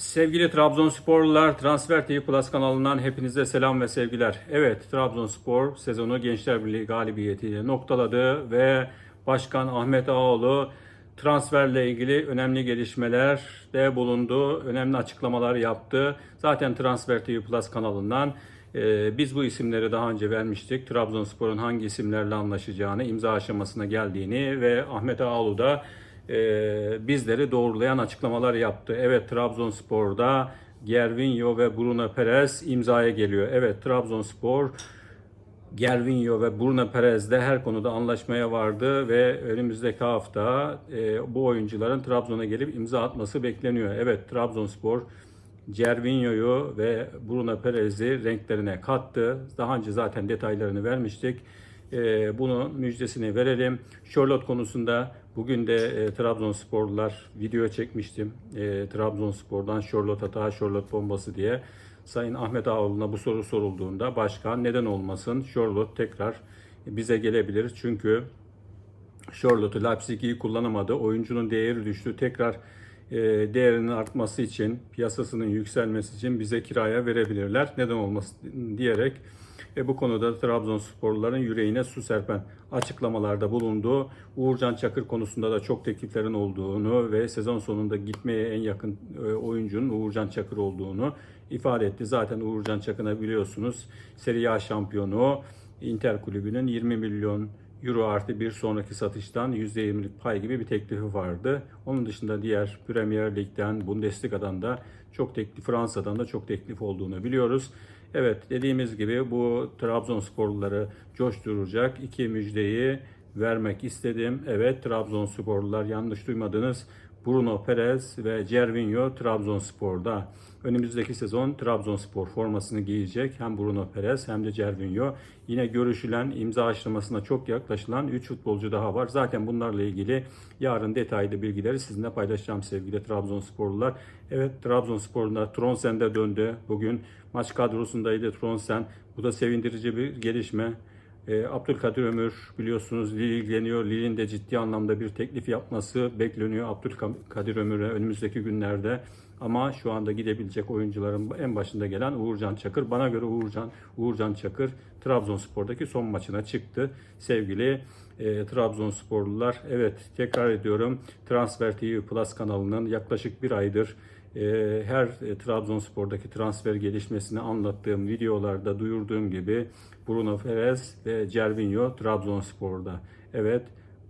Sevgili Trabzonsporlular, Transfer TV Plus kanalından hepinize selam ve sevgiler. Evet, Trabzonspor sezonu Gençler Birliği galibiyetiyle noktaladı ve Başkan Ahmet Ağoğlu transferle ilgili önemli gelişmelerde bulundu, önemli açıklamalar yaptı. Zaten Transfer TV Plus kanalından e, biz bu isimleri daha önce vermiştik. Trabzonspor'un hangi isimlerle anlaşacağını, imza aşamasına geldiğini ve Ahmet Ağoğlu da e, bizleri doğrulayan açıklamalar yaptı. Evet Trabzonspor'da Gervinho ve Bruno Perez imzaya geliyor. Evet Trabzonspor Gervinho ve Bruno Perez de her konuda anlaşmaya vardı ve önümüzdeki hafta e, bu oyuncuların Trabzon'a gelip imza atması bekleniyor. Evet Trabzonspor Gervinho'yu ve Bruno Perez'i renklerine kattı. Daha önce zaten detaylarını vermiştik. E, bunun müjdesini verelim. Charlotte konusunda bugün de e, Trabzonsporlular video çekmiştim. E, Trabzonspor'dan Charlotte hata, Charlotte bombası diye. Sayın Ahmet Ağoğlu'na bu soru sorulduğunda başkan neden olmasın Charlotte tekrar bize gelebilir. Çünkü Charlotte'u Leipzig iyi kullanamadı. Oyuncunun değeri düştü. Tekrar e, değerinin artması için, piyasasının yükselmesi için bize kiraya verebilirler. Neden olmasın diyerek e, bu konuda Trabzonsporluların yüreğine su serpen açıklamalarda bulundu. Uğurcan Çakır konusunda da çok tekliflerin olduğunu ve sezon sonunda gitmeye en yakın e, oyuncunun Uğurcan Çakır olduğunu ifade etti. Zaten Uğurcan Çakır'ı biliyorsunuz Serie A şampiyonu Inter kulübünün 20 milyon Euro artı bir sonraki satıştan %20'lik pay gibi bir teklifi vardı. Onun dışında diğer Premier Lig'den, Bundesliga'dan da çok teklif, Fransa'dan da çok teklif olduğunu biliyoruz. Evet dediğimiz gibi bu Trabzonsporluları coşturacak iki müjdeyi vermek istedim. Evet Trabzonsporlular yanlış duymadınız. Bruno Perez ve Cervinho Trabzonspor'da. Önümüzdeki sezon Trabzonspor formasını giyecek hem Bruno Perez hem de Cervinho. Yine görüşülen imza aşamasına çok yaklaşılan 3 futbolcu daha var. Zaten bunlarla ilgili yarın detaylı bilgileri sizinle paylaşacağım sevgili Trabzonsporlular. Evet Trabzonspor'da Tronsen de döndü. Bugün maç kadrosundaydı Tronsen. Bu da sevindirici bir gelişme. E, Abdülkadir Ömür biliyorsunuz Lille ilgileniyor. Lille'in de ciddi anlamda bir teklif yapması bekleniyor Abdülkadir Ömür'e önümüzdeki günlerde. Ama şu anda gidebilecek oyuncuların en başında gelen Uğurcan Çakır. Bana göre Uğurcan Uğurcan Çakır Trabzonspor'daki son maçına çıktı. Sevgili e, Trabzonsporlular. Evet tekrar ediyorum. Transfer TV Plus kanalının yaklaşık bir aydır her e, Trabzonspor'daki transfer gelişmesini anlattığım videolarda duyurduğum gibi Bruno Perez ve Cervinho Trabzonspor'da. Evet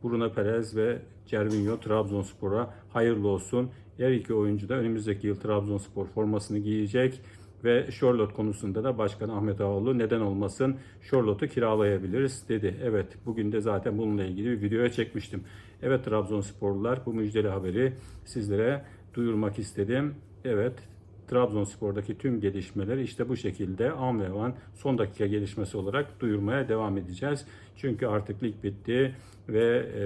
Bruno Perez ve Cervinho Trabzonspor'a hayırlı olsun. Her iki oyuncu da önümüzdeki yıl Trabzonspor formasını giyecek ve Charlotte konusunda da Başkan Ahmet Ağoğlu neden olmasın Charlotte'u kiralayabiliriz dedi. Evet bugün de zaten bununla ilgili bir videoya çekmiştim. Evet Trabzonsporlular bu müjdeli haberi sizlere duyurmak istedim. Evet Trabzonspor'daki tüm gelişmeleri işte bu şekilde an ve an son dakika gelişmesi olarak duyurmaya devam edeceğiz. Çünkü artık lig bitti ve e,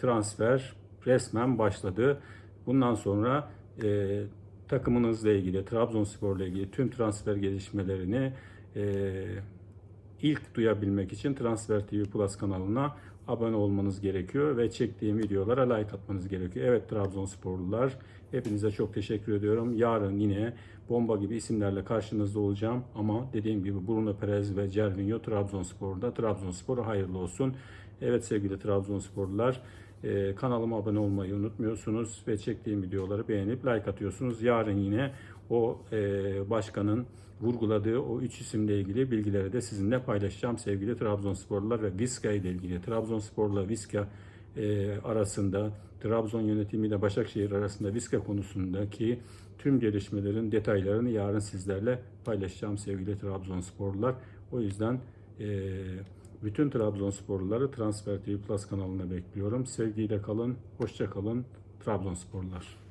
transfer resmen başladı. Bundan sonra e, takımınızla ilgili, Trabzonspor'la ilgili tüm transfer gelişmelerini e, ilk duyabilmek için Transfer TV Plus kanalına abone olmanız gerekiyor ve çektiğim videolara like atmanız gerekiyor. Evet Trabzonsporlular hepinize çok teşekkür ediyorum. Yarın yine bomba gibi isimlerle karşınızda olacağım ama dediğim gibi Bruno Perez ve Cervinho Trabzonspor'da. Trabzonspor'a hayırlı olsun. Evet sevgili Trabzonsporlular e, kanalıma abone olmayı unutmuyorsunuz ve çektiğim videoları beğenip like atıyorsunuz. Yarın yine o e, başkanın vurguladığı o üç isimle ilgili bilgileri de sizinle paylaşacağım sevgili Trabzonsporlular ve Vizca ile ilgili. Trabzonspor'la Vizca e, arasında Trabzon yönetimiyle Başakşehir arasında Vizca konusundaki tüm gelişmelerin detaylarını yarın sizlerle paylaşacağım sevgili Trabzonsporlular. O yüzden e, bütün Trabzonsporluları Transfer TV Plus kanalına bekliyorum. Sevgiyle kalın, hoşça kalın Trabzonsporlular.